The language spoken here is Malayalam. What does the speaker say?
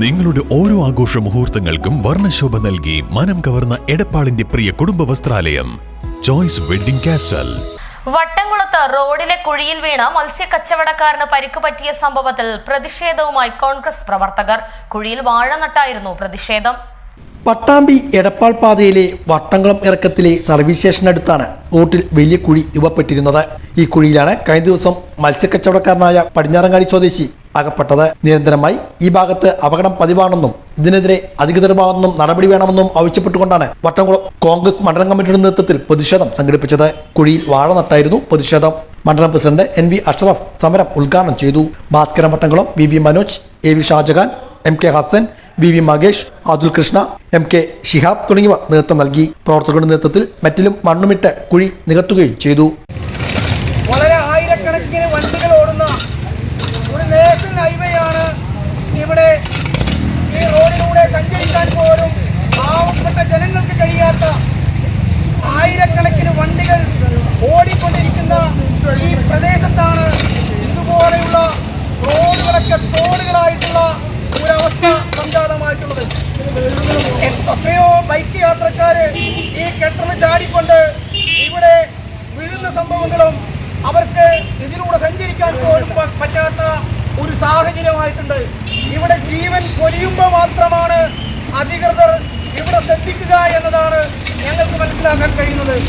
നിങ്ങളുടെ ഓരോ ആഘോഷ മുഹൂർത്തങ്ങൾക്കും വർണശോഭ നൽകി മനം കവർന്ന എടപ്പാളിന്റെ പ്രിയ കുടുംബ വസ്ത്രാലയം. ചോയ്സ് വെഡിംഗ് കാസൽ വട്ടംകുളത്ത് റോഡിലെ കുഴിയിൽ വീണ മത്സ്യക്കച്ചവടക്കാരന് പരിക്ക് പറ്റിയ സംഭവത്തിൽ പ്രതിഷേധവുമായി കോൺഗ്രസ് പ്രവർത്തകർ. കുഴിയിൽ വാഴ നട്ടായിരുന്നു പ്രതിഷേധം. പട്ടാമ്പി എടപ്പാൾ പാതയിലെ വട്ടംകുളം ഇറക്കത്തിലെ സർവീസ് സ്റ്റേഷനടുത്താണ് റോട്ടിൽ വലിയ കുഴി രൂപപ്പെട്ടിരുന്നത്. ഈ കുഴിയിലാണ് കഴിഞ്ഞ ദിവസം മത്സ്യക്കച്ചവടക്കാരനായ പടിഞ്ഞാറങ്ങാടി സ്വദേശി അകപ്പെട്ടത് നിരന്തരമായി ഈ ഭാഗത്ത് അപകടം പതിവാണെന്നും ഇതിനെതിരെ അധികൃതർ ഭാഗത്തുനിന്നും നടപടി വേണമെന്നും ആവശ്യപ്പെട്ടുകൊണ്ടാണ് വട്ടംകുളം കോൺഗ്രസ് മണ്ഡലം കമ്മിറ്റിയുടെ നേതൃത്വത്തിൽ പ്രതിഷേധം സംഘടിപ്പിച്ചത്. കുഴിയിൽ വാഴ നട്ടായിരുന്നു പ്രതിഷേധം. മണ്ഡലം പ്രസിഡന്റ് എൻ വി അഷ്റഫ് സമരം ഉദ്ഘാടനം ചെയ്തു. Bhaskaran Vattamkulam V V Manoj A V Shajahan M K Hassan V V Makesh Athul Krishna M K Shihab തുടങ്ങിയവർ നേതൃത്വം നൽകി. പ്രവർത്തകരുടെ നേതൃത്വത്തിൽ മറ്റിലും മണ്ണുമിട്ട് കുഴി നികത്തുകയും ചെയ്തു. വളരെ ആയിരക്കണക്കിന് വണ്ടികൾ ഓടുന്ന ഓടിക്കൊണ്ടിരിക്കുന്ന ഈ പ്രദേശത്താണ് ഇതുപോലെയുള്ള റോഡുകളൊക്കെ തോടുകളായിട്ടുള്ള ഒരവസ്ഥ സംജാതമായിട്ടുള്ളത്. എത്രയോ ബൈക്ക് യാത്രക്കാര് ഈ കെട്ടിന് ചാടിക്കൊണ്ട് ഇവിടെ വീഴുന്ന സംഭവങ്ങളും അവർക്ക് ഇതിലൂടെ സഞ്ചരിക്കാൻ പോലും പറ്റാത്ത ഒരു സാഹചര്യമായിട്ടുണ്ട്. ഇവിടെ ജീവൻ പൊലിയും